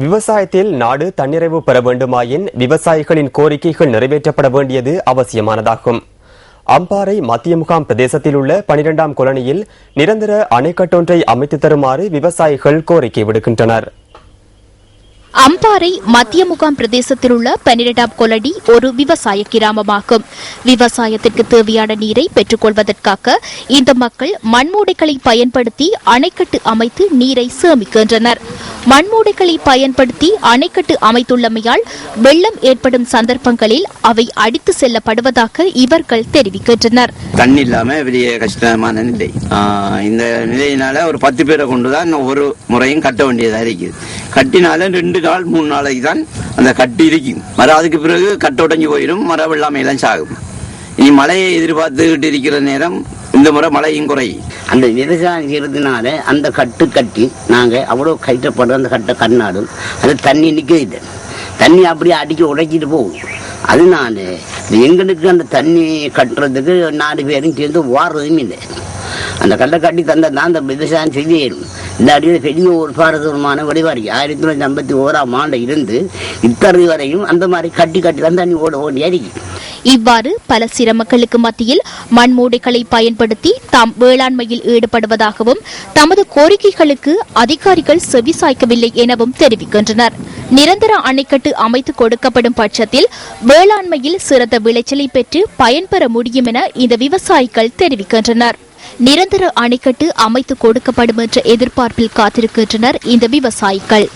விவசாயத்தில் நாடு தன்னிறைவு பெற வேண்டுமாயின் விவசாயிகளின் கோரிக்கைகள் நிறைவேற்றப்பட வேண்டியது அவசியமானதாகும். அம்பாறை மத்திய முகாம் பிரதேசத்தில் உள்ள பனிரெண்டாம் கொலனியில் நிரந்தர அணைக்கட்டொன்றை அமைத்து தருமாறு விவசாயிகள் கோரிக்கை விடுக்கின்றனர். அம்பாறை மத்திய முகாம் பிரதேசத்தில் உள்ள பனிரெண்டாம் கொலடி ஒரு விவசாய கிராமமாகும். விவசாயத்திற்கு தேவையான நீரை பெற்றுக்கொள்வதற்காக இந்த மக்கள் மண்மூடைகளை பயன்படுத்தி அணைக்கட்டு அமைத்து நீரை சேமிக்கின்றனர். மண்மூடைகளை பயன்படுத்தி அணைக்கட்டு அமைத்துள்ளமையால் வெள்ளம் ஏற்படும் சந்தர்ப்பங்களில் அவை அடித்து செல்லப்படுவதாக இவர்கள் தெரிவிக்கின்றனர். தண்ணி இல்லாம பெரிய கஷ்டமான நிலை. இந்த நிலையினால ஒரு பத்து பேரை கொண்டுதான் ஒரு முறையும் கட்ட வேண்டியதா இருக்குது. கட்டினால ரெண்டு நாள் மூணு நாளைக்கு தான் அந்த கட்டி இருக்கும் மரம் அதுக்கு பிறகு கட்டு உடைஞ்சு போயிடும் மரம் வெள்ளாமையெல்லாம் சாகும். இனி மழையை எதிர்பார்த்துக்கிட்டு இருக்கிற நேரம் இந்த முறை மழையும் குறையும். அந்த விவசாயம் செய்யறதுனால அந்த கட்டு கட்டி நாங்கள் அவ்வளோ கஷ்டப்படுற அந்த கட்டை கண்ணாடும் அது தண்ணி நிற்கிறது தண்ணி அப்படியே அடிக்க உடைச்சிட்டு போகும். அதனால எங்களுக்கு அந்த தண்ணி கட்டுறதுக்கு நாலு பேரும் சேர்ந்து வாடுறதும் இல்லை. அந்த கட்டை கட்டி தந்தால் தான் அந்த விவசாயம் செய்யணும் இந்த அடியில் பெரிய ஒரு பாரதூரமான வடிவாரி ஆயிரத்தி தொள்ளாயிரத்தி ஐம்பத்தி ஓராம் ஆண்டு இருந்து இத்தறி வரையும் அந்த மாதிரி கட்டி கட்டி தான் தண்ணி ஓட ஓடி அடிக்கும் இவ்வாறு பல சிரமங்களுக்கு மத்தியில் மண்மூடைகளை பயன்படுத்தி தாம் வேளாண்மையில் ஈடுபடுவதாகவும் தமது கோரிக்கைகளுக்கு அதிகாரிகள் செவிசாய்க்கவில்லை எனவும் தெரிவிக்கின்றனர். நிரந்தர அணைக்கட்டு அமைத்து கொடுக்கப்படும் பட்சத்தில் வேளாண்மையில் சிறந்த விளைச்சலை பெற்று பயன்பெற முடியும் என இந்த விவசாயிகள் தெரிவிக்கின்றனர். நிரந்தர அணைக்கட்டு அமைத்து கொடுக்கப்படும் என்ற எதிர்பார்ப்பில் காத்திருக்கின்றனர் இந்த விவசாயிகள்.